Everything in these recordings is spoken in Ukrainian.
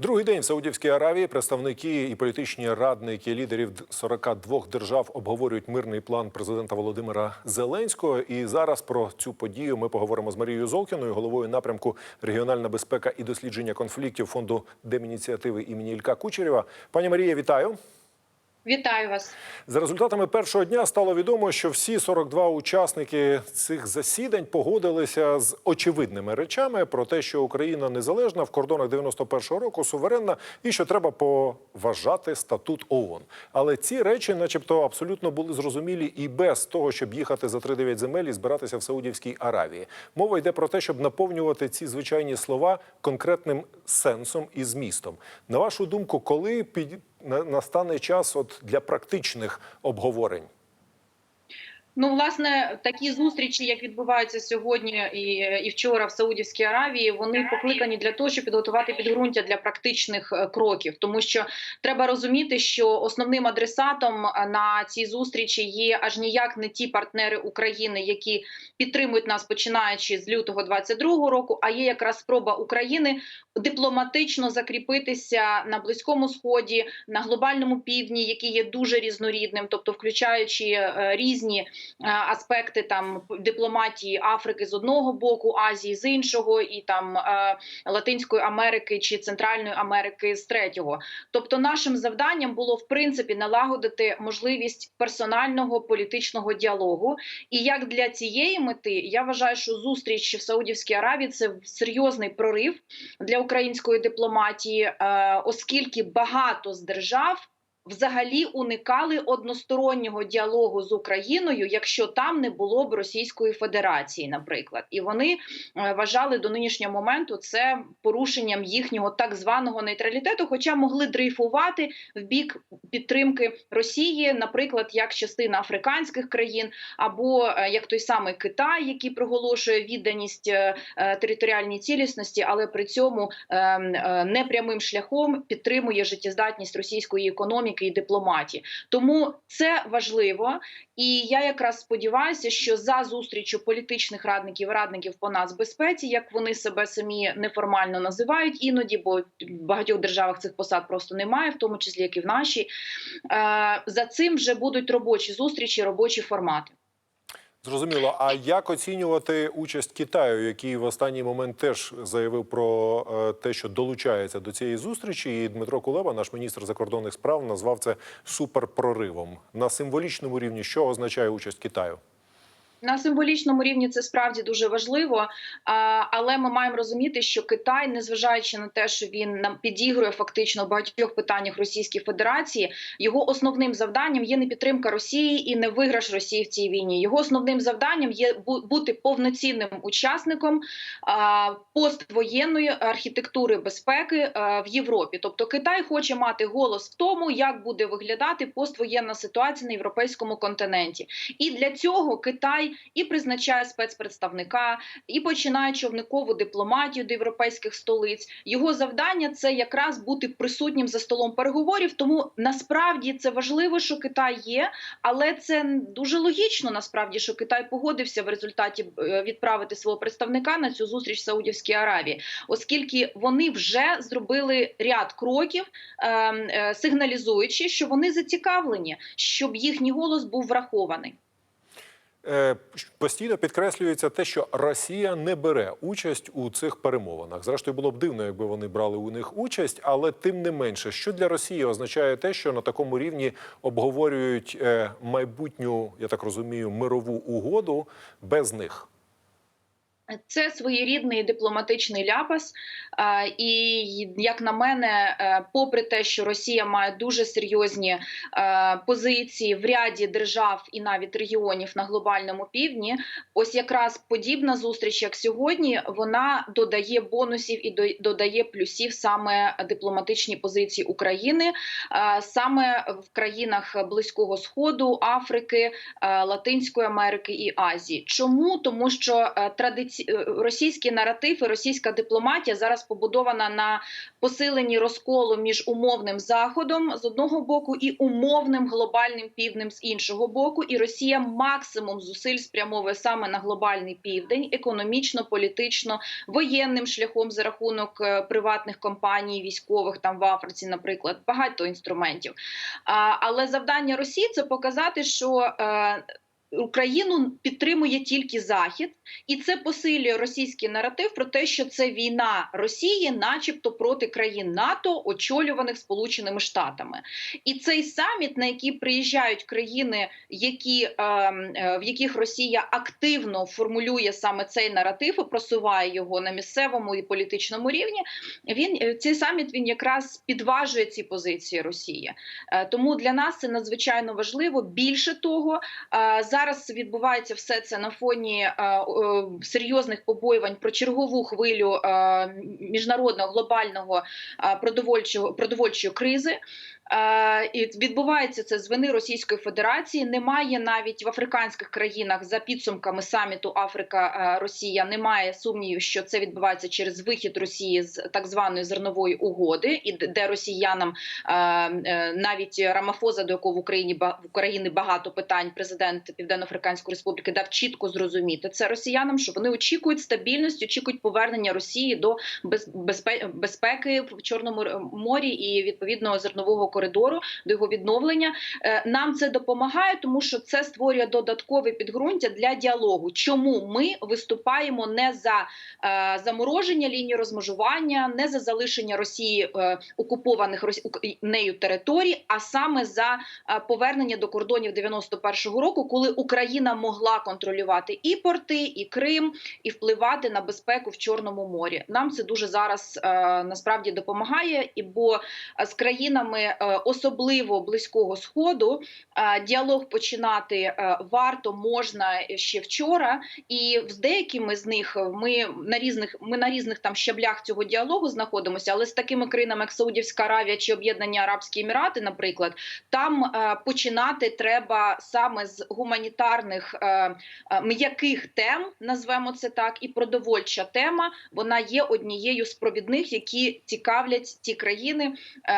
Другий день в Саудівській Аравії представники і політичні радники лідерів 42 держав обговорюють мирний план президента Володимира Зеленського. І зараз про цю подію ми поговоримо з Марією Золкіною, головою напрямку регіональна безпека і дослідження конфліктів фонду Демініціативи імені Ілька Кучерєва. Пані Марія, вітаю. Вітаю вас. За результатами першого дня стало відомо, що всі 42 учасники цих засідань погодилися з очевидними речами про те, що Україна незалежна в кордонах 91-го року, суверенна, і що треба поважати статут ООН. Але ці речі, начебто, абсолютно були зрозумілі і без того, щоб їхати за 3-9 земель і збиратися в Саудівській Аравії. Мова йде про те, щоб наповнювати ці звичайні слова конкретним сенсом і змістом. На вашу думку, коли під настане час от для практичних обговорень? Ну, власне, такі зустрічі, як відбуваються сьогодні і, і вчора в Саудівській Аравії, вони покликані для того, щоб підготувати підґрунтя для практичних е, кроків, тому що треба розуміти, що основним адресатом е, на цій зустрічі є аж ніяк не ті партнери України, які підтримують нас починаючи з лютого 22-го року, а є якраз спроба України дипломатично закріпитися на близькому сході, на глобальному півдні, який є дуже різнорідним, тобто включаючи е, різні е, аспекти там дипломатії Африки з одного боку, Азії з іншого, і там е, Латинської Америки чи Центральної Америки з третього. Тобто, нашим завданням було в принципі налагодити можливість персонального політичного діалогу. І як для цієї мети я вважаю, що зустріч в Саудівській Аравії це серйозний прорив для української дипломатії, е, оскільки багато з держав. Взагалі уникали одностороннього діалогу з Україною, якщо там не було б Російської Федерації, наприклад, і вони е, вважали до нинішнього моменту це порушенням їхнього так званого нейтралітету, хоча могли дрейфувати в бік підтримки Росії, наприклад, як частина африканських країн, або е, як той самий Китай, який проголошує відданість е, територіальній цілісності, але при цьому е, е, непрямим шляхом підтримує життєздатність російської економіки і дипломатії. Тому це важливо, і я якраз сподіваюся, що за зустрічю політичних радників радників по нацбезпеці, як вони себе самі неформально називають, іноді, бо в багатьох державах цих посад просто немає, в тому числі як і в нашій. Е, за цим вже будуть робочі зустрічі, робочі формати. Зрозуміло. А як оцінювати участь Китаю, який в останній момент теж заявив про е, те, що долучається до цієї зустрічі? І Дмитро Кулеба, наш міністр закордонних справ, назвав це суперпроривом на символічному рівні. Що означає участь Китаю? На символічному рівні це справді дуже важливо, але ми маємо розуміти, що Китай, незважаючи на те, що він нам підігрує фактично в багатьох питаннях Російської Федерації, його основним завданням є не підтримка Росії і не виграш Росії в цій війні. Його основним завданням є бу- бути повноцінним учасником поствоєнної архітектури безпеки в Європі. Тобто Китай хоче мати голос в тому, як буде виглядати поствоєнна ситуація на європейському континенті. І для цього Китай і призначає спецпредставника, і починає човникову дипломатію до європейських столиць. Його завдання це якраз бути присутнім за столом переговорів. Тому насправді це важливо, що Китай є, але це дуже логічно. Насправді, що Китай погодився в результаті е, відправити свого представника на цю зустріч в Саудівській Аравії, оскільки вони вже зробили ряд кроків, е, е, сигналізуючи, що вони зацікавлені, щоб їхній голос був врахований. Е, Постійно підкреслюється те, що Росія не бере участь у цих перемовинах. Зрештою, було б дивно, якби вони брали у них участь, але тим не менше, що для Росії означає те, що на такому рівні обговорюють е, майбутню, я так розумію, мирову угоду без них. Це своєрідний дипломатичний ляпас. І як на мене, е, попри те, що Росія має дуже серйозні е, позиції в ряді держав і навіть регіонів на глобальному півдні, ось якраз подібна зустріч, як сьогодні, вона додає бонусів і додає плюсів саме дипломатичній позиції України, е, саме в країнах Близького Сходу, Африки, Латинської Америки і Азії. Чому тому, що традиційно Росі... російський наратив і російська дипломатія зараз побудована на посиленні розколу між умовним заходом з одного боку і умовним глобальним півднем з іншого боку. І Росія максимум зусиль спрямовує саме на глобальний південь, економічно, політично, воєнним шляхом за рахунок е, приватних компаній, військових там в Африці, наприклад, багато інструментів. Але завдання Росії це показати, що е, Україну підтримує тільки Захід, і це посилює російський наратив про те, що це війна Росії, начебто проти країн НАТО, очолюваних Сполученими Штатами. І цей саміт, на який приїжджають країни, які е, е, в яких Росія активно формулює саме цей наратив і просуває його на місцевому і політичному рівні. Він е, цей саміт він якраз підважує ці позиції Росії. Е, Тому для нас це надзвичайно важливо. Більше того, е, зараз відбувається все це на фоні е, е, серйозних побоювань про чергову хвилю е, міжнародного глобального продовольчого продовольчої кризи. Е, І відбувається це з вини Російської Федерації. Немає навіть в африканських країнах за підсумками саміту Африка е, Росія. Немає сумнівів, що це відбувається через вихід Росії з так званої зернової угоди, і де росіянам е, навіть Рамафоза, до якого в Україні в Україні багато питань, президент Південно-Африканської Республіки дав чітко зрозуміти це росіянам, що вони очікують стабільності, очікують повернення Росії до без- безпеки в Чорному морі і відповідно зернового коридору до його відновлення. Е, Нам це допомагає, тому що це створює додаткове підґрунтя для діалогу. Чому ми виступаємо не за е, замороження лінії розмежування, не за залишення Росії е, окупованих нею територій, а саме за повернення до кордонів 91-го року, коли Україна могла контролювати і порти, і Крим, і впливати на безпеку в Чорному морі. Нам це дуже зараз насправді допомагає, і бо з країнами особливо близького сходу діалог починати е, варто можна ще вчора, і з деякими з них ми на різних ми на різних там щаблях цього діалогу знаходимося, але з такими країнами, як Саудівська Аравія чи Об'єднані Арабські Емірати, наприклад, там е, починати треба саме з гуманітарних е, м'яких тем, назвемо це так, і продовольча тема вона є однією з провідних, які цікавлять ті країни,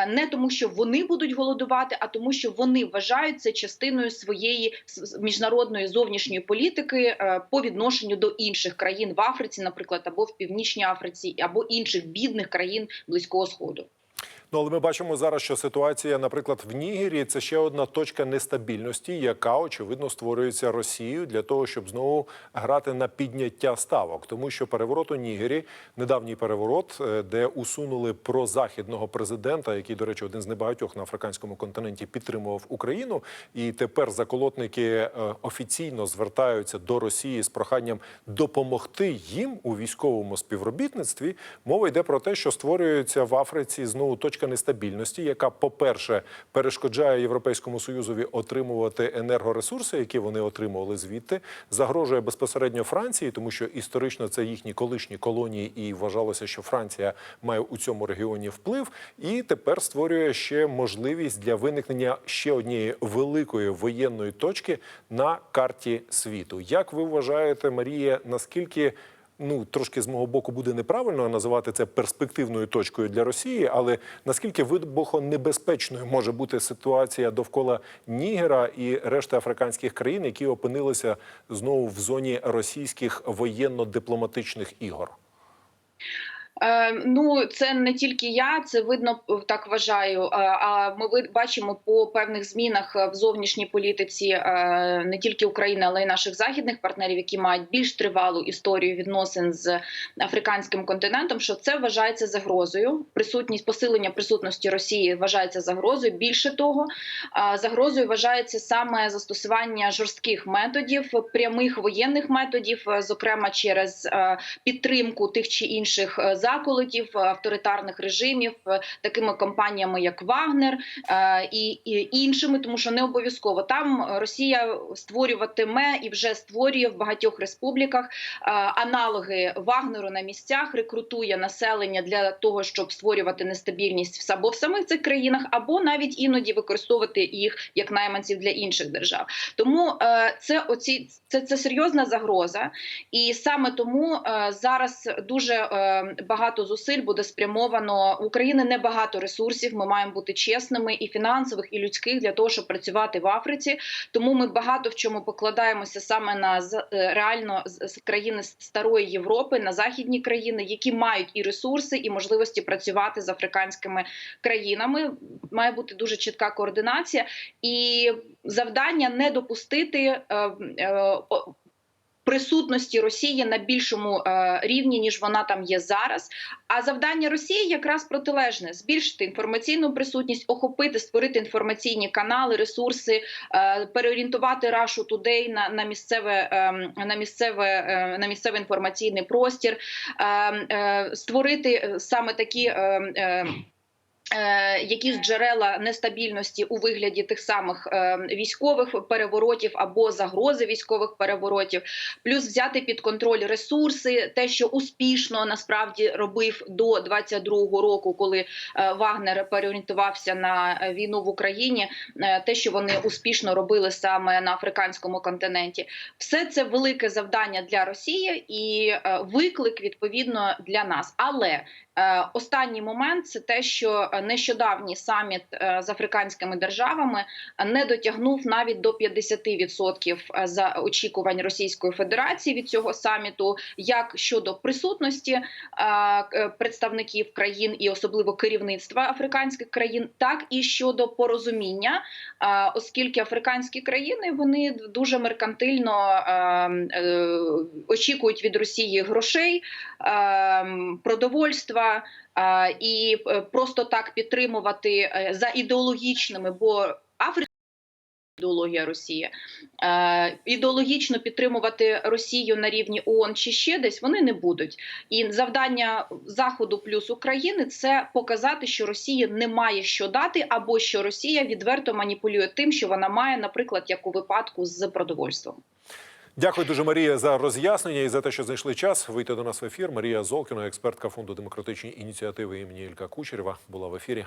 не тому, що вони будуть голодувати, а тому, що вони вважають це частиною своєї міжнародної зовнішньої політики е, по відношенню до інших країн в Африці, наприклад, або в Північній Африці, або інших бідних країн близького сходу. Ну, але ми бачимо зараз, що ситуація, наприклад, в Нігері це ще одна точка нестабільності, яка очевидно створюється Росією для того, щоб знову грати на підняття ставок. Тому що переворот у Нігері, недавній переворот, е, де усунули прозахідного президента, який, до речі, один з небагатьох на африканському континенті підтримував Україну, і тепер заколотники е, офіційно звертаються до Росії з проханням допомогти їм у військовому співробітництві. Мова йде про те, що створюється в Африці знову точка нестабільності, яка, по-перше, перешкоджає Європейському Союзові отримувати енергоресурси, які вони отримували звідти, загрожує безпосередньо Франції, тому що історично це їхні колишні колонії, і вважалося, що Франція має у цьому регіоні вплив, і тепер створює ще можливість для виникнення ще однієї великої воєнної точки на карті світу. Як ви вважаєте, Марія, наскільки ну трошки з мого боку буде неправильно називати це перспективною точкою для Росії, але наскільки вибухонебезпечною може бути ситуація довкола Нігера і решти африканських країн, які опинилися знову в зоні російських воєнно-дипломатичних ігор? Е, ну, це не тільки я, це видно е, так вважаю. Е, А ми бачимо по певних змінах в зовнішній політиці не тільки України, але й наших західних партнерів, які мають більш тривалу історію відносин з африканським континентом. Що це вважається загрозою? Присутність посилення присутності Росії вважається загрозою. Більше того, загрозою вважається саме застосування жорстких методів, прямих воєнних методів, зокрема через підтримку тих чи інших заколотів е, авторитарних режимів, е, такими компаніями як Вагнер е, і, іншими, тому що не обов'язково там Росія створюватиме і вже створює в багатьох республіках аналоги Вагнеру на місцях, рекрутує населення для того, щоб створювати нестабільність або в самих цих країнах, або навіть іноді використовувати їх як найманців для інших держав. Тому це оці це, це серйозна загроза, і саме тому зараз дуже багато зусиль буде спрямовано. У України небагато ресурсів. Ми маємо бути чесними і фінансових, і людських для того, щоб працювати в Африці. Тому ми багато в чому покладаємося саме на е, реально з країни старої Європи, на західні країни, які мають і ресурси, і можливості працювати з африканськими країнами. Має бути дуже чітка координація і завдання не допустити. Присутності Росії на більшому е, рівні ніж вона там є зараз. А завдання Росії якраз протилежне: збільшити інформаційну присутність, охопити, створити інформаційні канали, ресурси, е, переорієнтувати Russia Today на, на місцеве е, на місцеве на місцевий інформаційний простір, створити саме такі. Е, Якісь джерела нестабільності у вигляді тих самих е, військових переворотів або загрози військових переворотів, плюс взяти під контроль ресурси, те, що успішно насправді робив до 22-го року, коли е, Вагнер переорієнтувався на війну в Україні, те, що вони успішно робили саме на африканському континенті, все це велике завдання для Росії і виклик відповідно для нас. Але Останній момент це те, що нещодавній саміт е, з африканськими державами не дотягнув навіть до 50% е, за очікувань Російської Федерації від цього саміту, як щодо присутності е, представників країн і особливо керівництва африканських країн, так і щодо порозуміння, оскільки африканські країни вони дуже меркантильно очікують від Росії грошей, продовольства. І е, просто так підтримувати е, за ідеологічними, бо Африка ідеологія Росії е, ідеологічно підтримувати Росію на рівні ООН чи ще десь вони не будуть. І завдання Заходу плюс України це показати, що Росії немає що дати, або що Росія відверто маніпулює тим, що вона має, наприклад, як у випадку з продовольством. Дякую дуже, Марія, за роз'яснення і за те, що знайшли час вийти до нас в ефір. Марія Золкіна, експертка фонду демократичні ініціативи імені Ілька Кучерєва, була в ефірі.